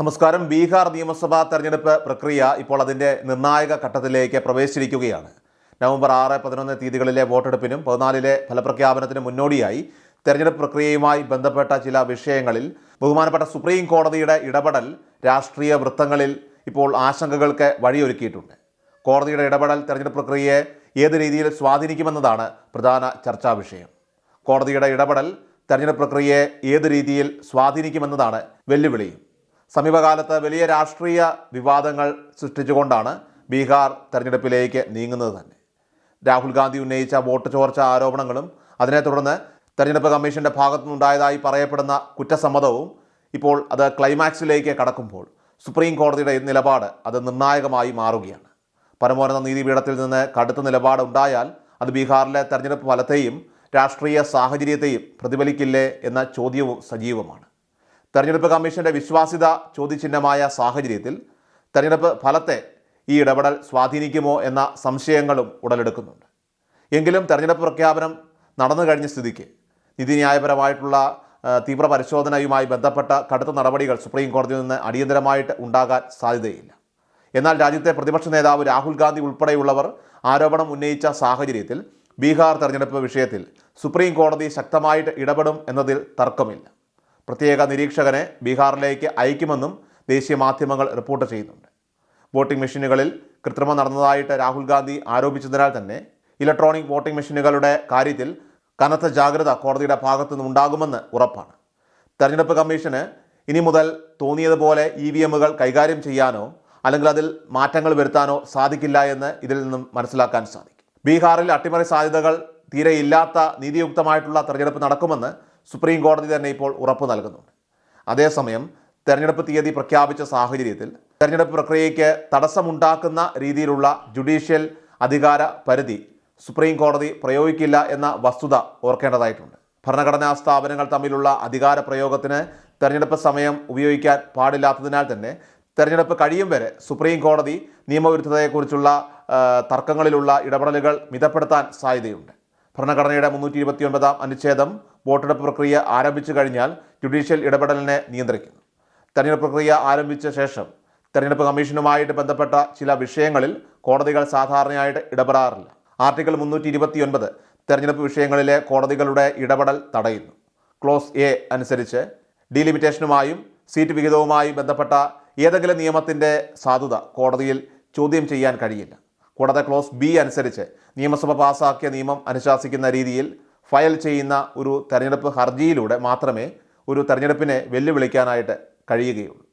നമസ്കാരം. ബീഹാർ നിയമസഭാ തെരഞ്ഞെടുപ്പ് പ്രക്രിയ ഇപ്പോൾ അതിന്റെ നിർണായക ഘട്ടത്തിലേക്ക് പ്രവേശിച്ചിരിക്കുകയാണ്. നവംബർ ആറ് പതിനൊന്ന് തീയതികളിലെ വോട്ടെടുപ്പിനും പതിനാലിലെ ഫലപ്രഖ്യാപനത്തിന് മുന്നോടിയായി തെരഞ്ഞെടുപ്പ് പ്രക്രിയയുമായി ബന്ധപ്പെട്ട ചില വിഷയങ്ങളിൽ ബഹുമാനപ്പെട്ട സുപ്രീം കോടതിയുടെ ഇടപെടൽ രാഷ്ട്രീയ വൃത്തങ്ങളിൽ ഇപ്പോൾ ആശങ്കകൾക്ക് വഴിയൊരുക്കിയിട്ടുണ്ട്. കോടതിയുടെ ഇടപെടൽ തെരഞ്ഞെടുപ്പ് പ്രക്രിയയെ ഏത് രീതിയിൽ സ്വാധീനിക്കുമെന്നതാണ് പ്രധാന ചർച്ചാ വിഷയം. കോടതിയുടെ ഇടപെടൽ തെരഞ്ഞെടുപ്പ് പ്രക്രിയയെ ഏത് രീതിയിൽ സ്വാധീനിക്കുമെന്നതാണ് വെല്ലുവിളിയും. സമീപകാലത്ത് വലിയ രാഷ്ട്രീയ വിവാദങ്ങൾ സൃഷ്ടിച്ചുകൊണ്ടാണ് ബീഹാർ തെരഞ്ഞെടുപ്പിലേക്ക് നീങ്ങുന്നത് തന്നെ. രാഹുൽ ഗാന്ധി ഉന്നയിച്ച വോട്ട് ചോർച്ച ആരോപണങ്ങളും അതിനെ തുടർന്ന് തെരഞ്ഞെടുപ്പ് കമ്മീഷന്റെ ഭാഗത്തുനിന്നുണ്ടായതായി പറയപ്പെടുന്ന കുറ്റസമ്മതവും ഇപ്പോൾ അത് ക്ലൈമാക്സിലേക്ക് കടക്കുമ്പോൾ സുപ്രീം കോടതിയുടെ നിലപാട് അത് നിർണായകമായി മാറുകയാണ്. പരമോന്നത നീതിപീഠത്തിൽ നിന്ന് കടുത്ത നിലപാട് ഉണ്ടായാൽ അത് ബീഹാറിലെ തെരഞ്ഞെടുപ്പ് ഫലത്തെയും രാഷ്ട്രീയ സാഹചര്യത്തെയും പ്രതിഫലിക്കില്ലേ എന്ന ചോദ്യവും സജീവമാണ്. തെരഞ്ഞെടുപ്പ് കമ്മീഷന്റെ വിശ്വാസ്യത ചോദ്യചിഹ്നമായ സാഹചര്യത്തിൽ തെരഞ്ഞെടുപ്പ് ഫലത്തെ ഈ ഇടപെടൽ സ്വാധീനിക്കുമോ എന്ന സംശയങ്ങളും ഉടലെടുക്കുന്നുണ്ട്. എങ്കിലും തെരഞ്ഞെടുപ്പ് പ്രഖ്യാപനം നടന്നു കഴിഞ്ഞ സ്ഥിതിക്ക് നീതിന്യായപരമായിട്ടുള്ള തീവ്ര പരിശോധനയുമായി ബന്ധപ്പെട്ട കടുത്ത നടപടികൾ സുപ്രീം കോടതിയിൽ നിന്ന് അടിയന്തരമായിട്ട് ഉണ്ടാകാൻ സാധ്യതയില്ല. എന്നാൽ രാജ്യത്തെ പ്രതിപക്ഷ നേതാവ് രാഹുൽ ഗാന്ധി ഉൾപ്പെടെയുള്ളവർ ആരോപണം ഉന്നയിച്ച സാഹചര്യത്തിൽ ബീഹാർ തെരഞ്ഞെടുപ്പ് വിഷയത്തിൽ സുപ്രീം കോടതി ശക്തമായിട്ട് ഇടപെടും എന്നതിൽ തർക്കമില്ല. പ്രത്യേക നിരീക്ഷകനെ ബീഹാറിലേക്ക് അയക്കുമെന്നും ദേശീയ മാധ്യമങ്ങൾ റിപ്പോർട്ട് ചെയ്യുന്നുണ്ട്. വോട്ടിംഗ് മെഷീനുകളിൽ കൃത്രിമം നടന്നതായിട്ട് രാഹുൽ ഗാന്ധി ആരോപിച്ചതിനാൽ തന്നെ ഇലക്ട്രോണിക് വോട്ടിംഗ് മെഷീനുകളുടെ കാര്യത്തിൽ കനത്ത ജാഗ്രത കോടതിയുടെ ഭാഗത്തു നിന്നുണ്ടാകുമെന്ന് ഉറപ്പാണ്. തെരഞ്ഞെടുപ്പ് കമ്മീഷന് ഇനി മുതൽ തോന്നിയതുപോലെ ഇ വി എമ്മുകൾ കൈകാര്യം ചെയ്യാനോ അല്ലെങ്കിൽ അതിൽ മാറ്റങ്ങൾ വരുത്താനോ സാധിക്കില്ല എന്ന് ഇതിൽ നിന്നും മനസ്സിലാക്കാൻ സാധിക്കും. ബീഹാറിൽ അട്ടിമറി സാധ്യതകൾ തീരെ ഇല്ലാത്ത നീതിയുക്തമായിട്ടുള്ള തെരഞ്ഞെടുപ്പ് നടക്കുമെന്ന് സുപ്രീം കോടതി തന്നെ ഇപ്പോൾ ഉറപ്പ് നൽകുന്നുണ്ട്. അതേസമയം തെരഞ്ഞെടുപ്പ് തീയതി പ്രഖ്യാപിച്ച സാഹചര്യത്തിൽ തെരഞ്ഞെടുപ്പ് പ്രക്രിയയ്ക്ക് തടസ്സമുണ്ടാക്കുന്ന രീതിയിലുള്ള ജുഡീഷ്യൽ അധികാര പരിധി സുപ്രീം കോടതി പ്രയോഗിക്കില്ല എന്ന വസ്തുത ഓർക്കേണ്ടതായിട്ടുണ്ട്. ഭരണഘടനാ സ്ഥാപനങ്ങൾ തമ്മിലുള്ള അധികാര പ്രയോഗത്തിന് തെരഞ്ഞെടുപ്പ് സമയം ഉപയോഗിക്കാൻ പാടില്ലാത്തതിനാൽ തന്നെ തെരഞ്ഞെടുപ്പ് കഴിയും വരെ സുപ്രീം കോടതി നിയമവിരുദ്ധതയെക്കുറിച്ചുള്ള തർക്കങ്ങളിലുള്ള ഇടപെടലുകൾ മിതപ്പെടുത്താൻ സാധ്യതയുണ്ട്. ഭരണഘടനയുടെ മുന്നൂറ്റി ഇരുപത്തി ഒൻപതാം അനുച്ഛേദം വോട്ടെടുപ്പ് പ്രക്രിയ ആരംഭിച്ചു കഴിഞ്ഞാൽ ജുഡീഷ്യൽ ഇടപെടലിനെ നിയന്ത്രിക്കുന്നു. തെരഞ്ഞെടുപ്പ് പ്രക്രിയ ആരംഭിച്ച ശേഷം തെരഞ്ഞെടുപ്പ് കമ്മീഷനുമായിട്ട് ബന്ധപ്പെട്ട ചില വിഷയങ്ങളിൽ കോടതികൾ സാധാരണയായിട്ട് ഇടപെടാറില്ല. ആർട്ടിക്കിൾ മുന്നൂറ്റി ഇരുപത്തി ഒൻപത് തെരഞ്ഞെടുപ്പ് വിഷയങ്ങളിലെ കോടതികളുടെ ഇടപെടൽ തടയുന്നു. ക്ലോസ് എ അനുസരിച്ച് ഡീലിമിറ്റേഷനുമായും സീറ്റ് വിഹിതവുമായി ബന്ധപ്പെട്ട ഏതെങ്കിലും നിയമത്തിന്റെ സാധുത കോടതിയിൽ ചോദ്യം ചെയ്യാൻ കഴിയില്ല. കൂടാതെ ക്ലോസ് ബി അനുസരിച്ച് നിയമസഭ പാസാക്കിയ നിയമം അനുശാസിക്കുന്ന രീതിയിൽ ഫയൽ ചെയ്യുന്ന ഒരു തെരഞ്ഞെടുപ്പ് ഹർജിയിലൂടെ മാത്രമേ ഒരു തെരഞ്ഞെടുപ്പിനെ വെല്ലുവിളിക്കാനായിട്ട് കഴിയുകയുള്ളൂ.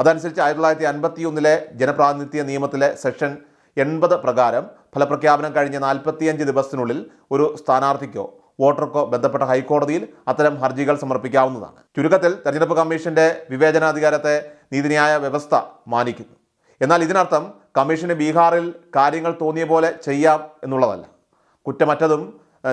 അതനുസരിച്ച് ആയിരത്തി തൊള്ളായിരത്തി അൻപത്തി ഒന്നിലെ ജനപ്രാതിനിധ്യ നിയമത്തിലെ സെക്ഷൻ എൺപത് പ്രകാരം ഫലപ്രഖ്യാപനം കഴിഞ്ഞ നാൽപ്പത്തിയഞ്ച് ദിവസത്തിനുള്ളിൽ ഒരു സ്ഥാനാർത്ഥിക്കോ വോട്ടർക്കോ ബന്ധപ്പെട്ട ഹൈക്കോടതിയിൽ അത്തരം ഹർജികൾ സമർപ്പിക്കാവുന്നതാണ്. ചുരുക്കത്തിൽ തെരഞ്ഞെടുപ്പ് കമ്മീഷന്റെ വിവേചനാധികാരത്തെ നീതിന്യായ വ്യവസ്ഥ മാനിക്കുന്നു. എന്നാൽ ഇതിനർത്ഥം കമ്മീഷന് ബീഹാറിൽ കാര്യങ്ങൾ തോന്നിയ പോലെ ചെയ്യാം എന്നുള്ളതല്ല. കുറ്റമറ്റതും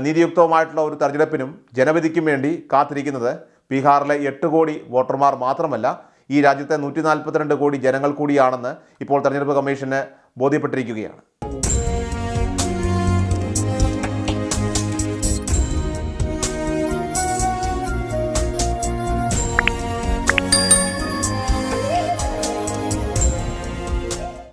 നീതിയുക്തവുമായിട്ടുള്ള ഒരു തെരഞ്ഞെടുപ്പിനും ജനവിധിക്കും വേണ്ടി കാത്തിരിക്കുന്നത് ബീഹാറിലെ എട്ട് കോടി വോട്ടർമാർ മാത്രമല്ല ഈ രാജ്യത്തെ നൂറ്റി നാൽപ്പത്തിരണ്ട് കോടി ജനങ്ങൾ കൂടിയാണെന്ന് ഇപ്പോൾ തെരഞ്ഞെടുപ്പ് കമ്മീഷന് ബോധ്യപ്പെട്ടിരിക്കുകയാണ്.